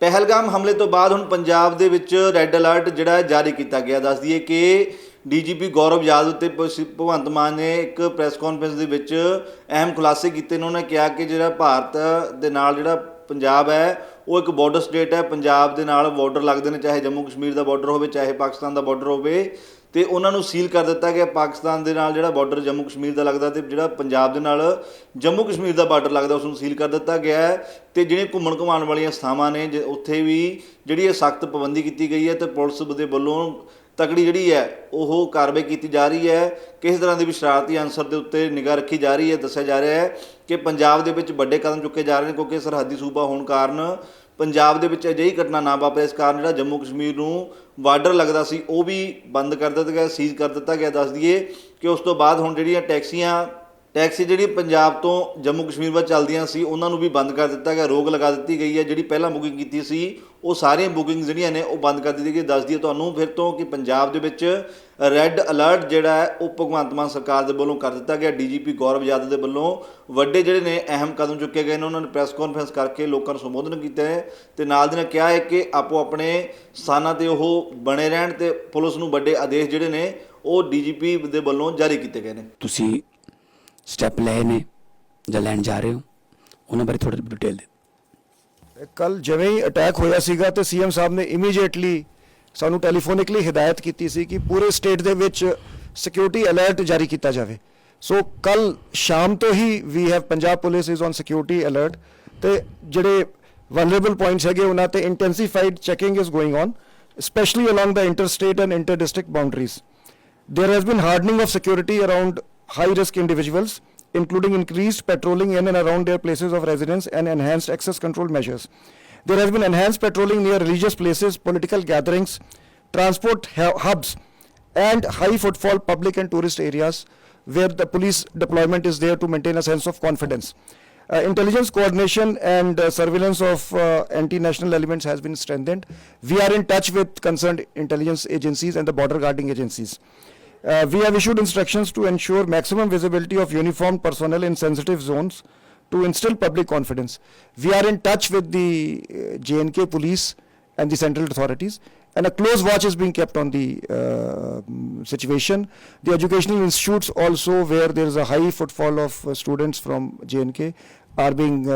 ਪਹਿਲਗਾਮ ਹਮਲੇ ਤੋਂ ਬਾਅਦ ਹੁਣ ਪੰਜਾਬ ਦੇ ਵਿੱਚ ਰੈੱਡ ਅਲਰਟ ਜਿਹੜਾ ਹੈ ਜਾਰੀ ਕੀਤਾ ਗਿਆ। ਦੱਸ ਦਈਏ ਕਿ ਡੀਜੀਪੀ ਗੌਰਵ ਯਾਦਵ ਤੇ ਭ- ਭਗਵੰਤ ਮਾਨ ਨੇ ਇੱਕ ਪ੍ਰੈਸ ਕਾਨਫਰੰਸ ਦੇ ਵਿੱਚ ਅਹਿਮ ਖੁਲਾਸੇ ਕੀਤੇ ਨੇ। ਉਹਨਾਂ ਨੇ ਕਿਹਾ ਕਿ ਜਿਹੜਾ ਭਾਰਤ ਦੇ ਨਾਲ ਜਿਹੜਾ ਪੰਜਾਬ ਹੈ, ਉਹ ਇੱਕ ਬਾਰਡਰ ਸਟੇਟ ਹੈ। ਪੰਜਾਬ ਦੇ ਨਾਲ ਬਾਰਡਰ ਲੱਗਦੇ ਨੇ, ਚਾਹੇ ਜੰਮੂ ਕਸ਼ਮੀਰ ਦਾ ਬਾਰਡਰ ਹੋਵੇ, ਚਾਹੇ ਪਾਕਿਸਤਾਨ ਦਾ ਬਾਰਡਰ ਹੋਵੇ। ਤੇ ਉਹਨਾਂ ਨੂੰ ਸੀਲ ਕਰ ਦਿੱਤਾ ਗਿਆ ਪਾਕਿਸਤਾਨ ਦੇ ਨਾਲ ਜਿਹੜਾ ਬਾਰਡਰ ਜੰਮੂ ਕਸ਼ਮੀਰ ਦਾ ਲੱਗਦਾ ਤੇ ਜਿਹੜਾ ਪੰਜਾਬ ਦੇ ਨਾਲ ਜੰਮੂ ਕਸ਼ਮੀਰ ਦਾ ਬਾਰਡਰ ਲੱਗਦਾ ਉਸ ਨੂੰ ਸੀਲ ਕਰ ਦਿੱਤਾ ਗਿਆ ਹੈ ਤੇ ਜਿਹੜੀਆਂ ਘੁੰਮਣ ਘੁਮਾਉਣ ਵਾਲੀਆਂ ਥਾਵਾਂ ਨੇ, ਜੇ ਉੱਥੇ ਵੀ ਜਿਹੜੀ ਇਹ ਸਖਤ ਪਾਬੰਦੀ ਕੀਤੀ ਗਈ ਹੈ ਤੇ ਪੁਲਿਸ ਦੇ ਵੱਲੋਂ ਤਕੜੀ ਜਿਹੜੀ ਹੈ, ਉਹ ਕਾਰਵਾਈ ਕੀਤੀ ਜਾ ਰਹੀ ਹੈ। ਕਿਸੇ ਤਰ੍ਹਾਂ ਦੇ ਵੀ ਸ਼ਰਾਰਤੀ ਅਨਸਰ ਦੇ ਉੱਤੇ ਨਿਗਾਹ ਰੱਖੀ ਜਾ ਰਹੀ ਹੈ, ਦੱਸਿਆ ਜਾ ਰਿਹਾ ਹੈ ਕਿ ਪੰਜਾਬ ਦੇ ਵਿੱਚ ਵੱਡੇ ਕਦਮ ਚੁੱਕੇ ਜਾ ਰਹੇ ਨੇ ਕਿਉਂਕਿ ਸਰਹੱਦੀ ਸੂਬਾ ਹੋਣ ਕਾਰਨ ਪੰਜਾਬ ਦੇ ਵਿੱਚ ਅਜਿਹੀ ਘਟਨਾ ਨਾ ਵਾਪਰੇ, ਇਸ ਕਾਰਨ ਜਿਹੜਾ ਜੰਮੂ ਕਸ਼ਮੀਰ ਨੂੰ ਬਾਰਡਰ ਲੱਗਦਾ ਸੀ, ਉਹ ਵੀ ਬੰਦ ਕਰ ਦਿੱਤਾ ਗਿਆ, ਸੀਜ਼ ਕਰ ਦਿੱਤਾ ਗਿਆ। ਦੱਸ ਦਈਏ ਕਿ ਉਸ ਤੋਂ ਬਾਅਦ ਹੁਣ ਜਿਹੜੀਆਂ ਟੈਕਸੀਆਂ ਟੈਕਸੀ ਜਿਹੜੀ ਪੰਜਾਬ ਤੋਂ ਜੰਮੂ ਕਸ਼ਮੀਰ ਵੱਲ ਚੱਲਦੀਆਂ ਸੀ, ਉਹਨਾਂ ਨੂੰ ਵੀ ਬੰਦ ਕਰ ਦਿੱਤਾ ਗਿਆ, ਰੋਕ ਲਗਾ ਦਿੱਤੀ ਗਈ ਹੈ। ਜਿਹੜੀ ਪਹਿਲਾਂ ਬੁਕਿੰਗ ਕੀਤੀ ਸੀ, ਉਹ ਸਾਰੀਆਂ ਬੁਕਿੰਗ ਜਿਹੜੀਆਂ ਨੇ, ਉਹ ਬੰਦ ਕਰ ਦਿੱਤੀ ਗਈ। ਦੱਸਦੀ ਹੈ ਤੁਹਾਨੂੰ ਫਿਰ ਤੋਂ ਕਿ ਪੰਜਾਬ ਦੇ ਵਿੱਚ ਰੈੱਡ ਅਲਰਟ ਜਿਹੜਾ ਹੈ, ਉਹ ਭਗਵੰਤ ਮਾਨ ਸਰਕਾਰ ਦੇ ਵੱਲੋਂ ਕਰ ਦਿੱਤਾ ਗਿਆ। ਡੀਜੀਪੀ ਗੌਰਵ ਯਾਦਵ ਦੇ ਵੱਲੋਂ ਵੱਡੇ ਜਿਹੜੇ ਨੇ, ਅਹਿਮ ਕਦਮ ਚੁੱਕੇ ਗਏ ਨੇ। ਉਹਨਾਂ ਨੇ ਪ੍ਰੈਸ ਕਾਨਫਰੰਸ ਕਰਕੇ ਲੋਕਾਂ ਨੂੰ ਸੰਬੋਧਨ ਕੀਤਾ ਹੈ ਤੇ ਨਾਲ ਦੀ ਨਾਲ ਕਿਹਾ ਹੈ ਕਿ ਆਪੋ ਆਪਣੇ ਸਥਾਨਾਂ ਤੇ ਉਹ ਬਣੇ ਰਹਿਣ ਤੇ ਪੁਲਿਸ ਨੂੰ ਵੱਡੇ ਆਦੇਸ਼ ਜਿਹੜੇ ਨੇ, ਉਹ ਡੀਜੀਪੀ ਦੇ ਵੱਲੋਂ ਜਾਰੀ ਕੀਤੇ ਗਏ ਨੇ। ਤੁਸੀਂ ਸਟੈਪ ਲਏ ਨੇ ਜਾਂ ਲੈਣ ਜਾ ਰਹੇ ਹੋ, ਉਹਨਾਂ ਬਾਰੇ ਥੋੜਾ ਡਿਟੇਲ ਦੇ ਕੱਲ ਜਿਵੇਂ ਹੀ ਅਟੈਕ ਹੋਇਆ ਸੀਗਾ ਤੇ ਸੀਐਮ ਸਾਹਿਬ ਨੇ ਇਮੀਡੀਏਟਲੀ ਸਾਨੂੰ ਟੈਲੀਫੋਨਿਕਲੀ ਹਦਾਇਤ ਕੀਤੀ ਸੀ ਕਿ ਪੂਰੇ ਸਟੇਟ ਦੇ ਵਿੱਚ ਸਿਕਿਉਰਿਟੀ ਅਲਰਟ ਜਾਰੀ ਕੀਤਾ ਜਾਵੇ। ਸੋ ਕੱਲ ਸ਼ਾਮ ਤੋਂ ਹੀ we have Punjab police is on security alert ਤੇ ਜਿਹੜੇ ਵਨਰੇਬਲ ਪੁਆਇੰਟਸ ਹੈਗੇ ਉਹਨਾਂ ਤੇ intensified checking is going on specially along the interstate and inter district boundaries There has been hardening of security around high risk individuals, including increased patrolling in and around their places of residence and enhanced access control measures. There has been enhanced patrolling near religious places, political gatherings, transport hubs, and high footfall public and tourist areas where the police deployment is there to maintain a sense of confidence. Uh, intelligence coordination and uh, surveillance of uh, anti-national elements has been strengthened. We are in touch with concerned intelligence agencies and the border guarding agencies. Uh, we have issued instructions to ensure maximum visibility of uniformed personnel in sensitive zones to instill public confidence. We are in touch with the uh, JNK police and the central authorities, and a close watch is being kept on the uh, situation. The educational institutes also, where there is a high footfall of uh, students from JNK, are being uh,